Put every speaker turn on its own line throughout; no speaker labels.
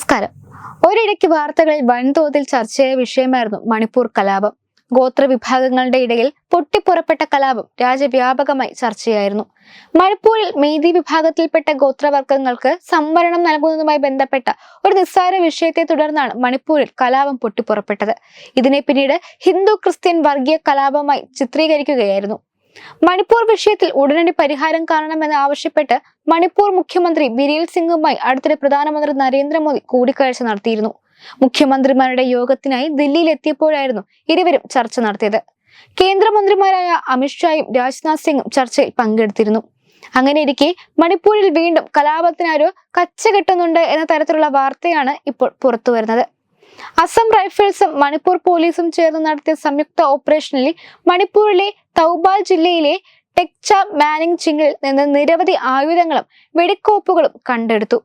നമസ്കാരം. ഒരിടയ്ക്ക് വാർത്തകളിൽ വൻതോതിൽ ചർച്ചയായ വിഷയമായിരുന്നു മണിപ്പൂർ കലാപം. ഗോത്രവിഭാഗങ്ങളുടെ ഇടയിൽ പൊട്ടിപ്പുറപ്പെട്ട കലാപം രാജ്യവ്യാപകമായി ചർച്ചയായിരുന്നു. മണിപ്പൂരിൽ മെയ്തി വിഭാഗത്തിൽപ്പെട്ട ഗോത്രവർഗങ്ങൾക്ക് സംവരണം നൽകുന്നതുമായി ബന്ധപ്പെട്ട ഒരു നിസ്സാര വിഷയത്തെ തുടർന്നാണ് മണിപ്പൂരിൽ കലാപം പൊട്ടിപ്പുറപ്പെട്ടത്. ഇതിനെ പിന്നീട് ഹിന്ദു ക്രിസ്ത്യൻ വർഗീയ കലാപമായി ചിത്രീകരിക്കുകയായിരുന്നു. മണിപ്പൂർ വിഷയത്തിൽ ഉടനടി പരിഹാരം കാണണമെന്ന് ആവശ്യപ്പെട്ട് മണിപ്പൂർ മുഖ്യമന്ത്രി ബിരേൽ സിംഗുമായി അടുത്തിടെ പ്രധാനമന്ത്രി നരേന്ദ്രമോദി കൂടിക്കാഴ്ച നടത്തിയിരുന്നു. മുഖ്യമന്ത്രിമാരുടെ യോഗത്തിനായി ദില്ലിയിൽ എത്തിയപ്പോഴായിരുന്നു ഇരുവരും ചർച്ച നടത്തിയത്. കേന്ദ്രമന്ത്രിമാരായ അമിത്ഷായും രാജ്നാഥ് സിംഗും ചർച്ചയിൽ പങ്കെടുത്തിരുന്നു. അങ്ങനെ ഇരിക്കെ മണിപ്പൂരിൽ വീണ്ടും കലാപത്തിനാരോ കച്ചകെട്ടുന്നുണ്ട് എന്ന തരത്തിലുള്ള വാർത്തയാണ് ഇപ്പോൾ പുറത്തുവരുന്നത്. അസം റൈഫിൾസും മണിപ്പൂർ പോലീസും ചേർന്ന് നടത്തിയ സംയുക്ത ഓപ്പറേഷനിൽ മണിപ്പൂരിലെ തൗബാൽ ജില്ലയിലെ ടെക്ച മാനിങ് ചിങ്ങിൽ നിന്ന് നിരവധി ആയുധങ്ങളും വെടിക്കോപ്പുകളും കണ്ടെടുത്തു.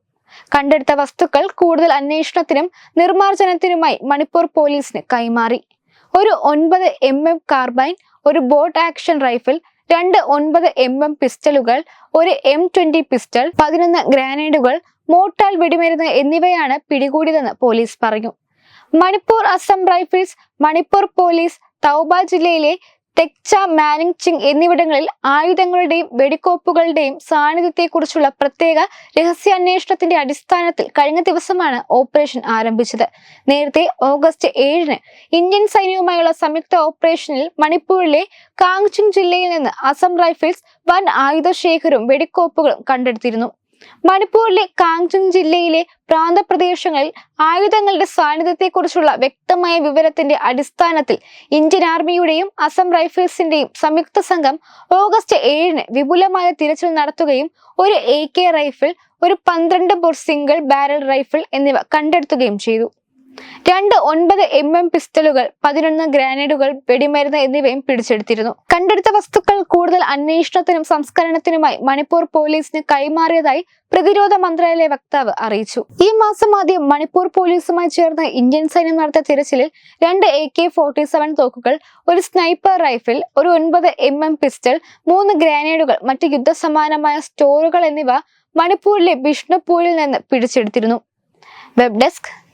കണ്ടെടുത്ത വസ്തുക്കൾ കൂടുതൽ അന്വേഷണത്തിനും നിർമ്മാർജനത്തിനുമായി മണിപ്പൂർ പോലീസിന് കൈമാറി. ഒരു ഒൻപത് എം എം കാർബൈൻ ഒരു ബോട്ട് ആക്ഷൻ റൈഫിൾ രണ്ട് ഒൻപത് എം എം പിസ്റ്റലുകൾ ഒരു എം ട്വന്റി പിസ്റ്റൾ പതിനൊന്ന് ഗ്രാനേഡുകൾ മോട്ടാൽ വെടിമരുന്ന് എന്നിവയാണ് പിടികൂടിയതെന്ന് പോലീസ് പറഞ്ഞു. മണിപ്പൂർ അസം റൈഫിൾസ് മണിപ്പൂർ പോലീസ് തൗബ ജില്ലയിലെ തെക്ച മാനിങ് ചിങ് എന്നിവിടങ്ങളിൽ ആയുധങ്ങളുടെയും വെടിക്കോപ്പുകളുടെയും സാന്നിധ്യത്തെക്കുറിച്ചുള്ള പ്രത്യേക രഹസ്യാന്വേഷണത്തിന്റെ അടിസ്ഥാനത്തിൽ കഴിഞ്ഞ ദിവസമാണ് ഓപ്പറേഷൻ ആരംഭിച്ചത്. നേരത്തെ ഓഗസ്റ്റ് ഏഴിന് ഇന്ത്യൻ സൈന്യവുമായുള്ള സംയുക്ത ഓപ്പറേഷനിൽ മണിപ്പൂരിലെ കാങ്ചിങ് ജില്ലയിൽ നിന്ന് അസം റൈഫിൾസ് വൻ ആയുധശേഖരവും വെടിക്കോപ്പുകളും കണ്ടെടുത്തിരുന്നു. മണിപ്പൂരിലെ കാങ്ചുങ് ജില്ലയിലെ പ്രാന്തപ്രദേശങ്ങളിൽ ആയുധങ്ങളുടെ സാന്നിധ്യത്തെക്കുറിച്ചുള്ള വ്യക്തമായ വിവരത്തിന്റെ അടിസ്ഥാനത്തിൽ ഇന്ത്യൻ ആർമിയുടെയും അസം റൈഫിൾസിന്റെയും സംയുക്ത സംഘം ഓഗസ്റ്റ് ഏഴിന് വിപുലമായ തിരച്ചിൽ നടത്തുകയും ഒരു എ റൈഫിൾ ഒരു പന്ത്രണ്ട് ബോർ സിംഗിൾ ബാരൽ റൈഫിൾ എന്നിവ കണ്ടെടുത്തുകയും ചെയ്തു. രണ്ട് ഒൻപത് എം എം പിസ്റ്റളുകൾ പതിനൊന്ന് ഗ്രാനേഡുകൾ വെടിമരുന്ന് എന്നിവയും പിടിച്ചെടുത്തിരുന്നു. കണ്ടെടുത്ത വസ്തുക്കൾ കൂടുതൽ അന്വേഷണത്തിനും സംസ്കരണത്തിനുമായി മണിപ്പൂർ പോലീസിന് കൈമാറിയതായി പ്രതിരോധ മന്ത്രാലയ വക്താവ് അറിയിച്ചു. ഈ മാസം ആദ്യം മണിപ്പൂർ പോലീസുമായി ചേർന്ന് ഇന്ത്യൻ സൈന്യം നടത്തിയ തിരച്ചിലിൽ രണ്ട് എ കെ ഫോർട്ടി സെവൻ തോക്കുകൾ ഒരു സ്നൈപ്പർ റൈഫിൾ ഒരു ഒൻപത് എം എം പിസ്റ്റൾ മൂന്ന് ഗ്രാനേഡുകൾ മറ്റ് യുദ്ധസമാനമായ സ്റ്റോറുകൾ എന്നിവ മണിപ്പൂരിലെ ബിഷ്ണുപൂരിൽ നിന്ന് പിടിച്ചെടുത്തിരുന്നു. Web desk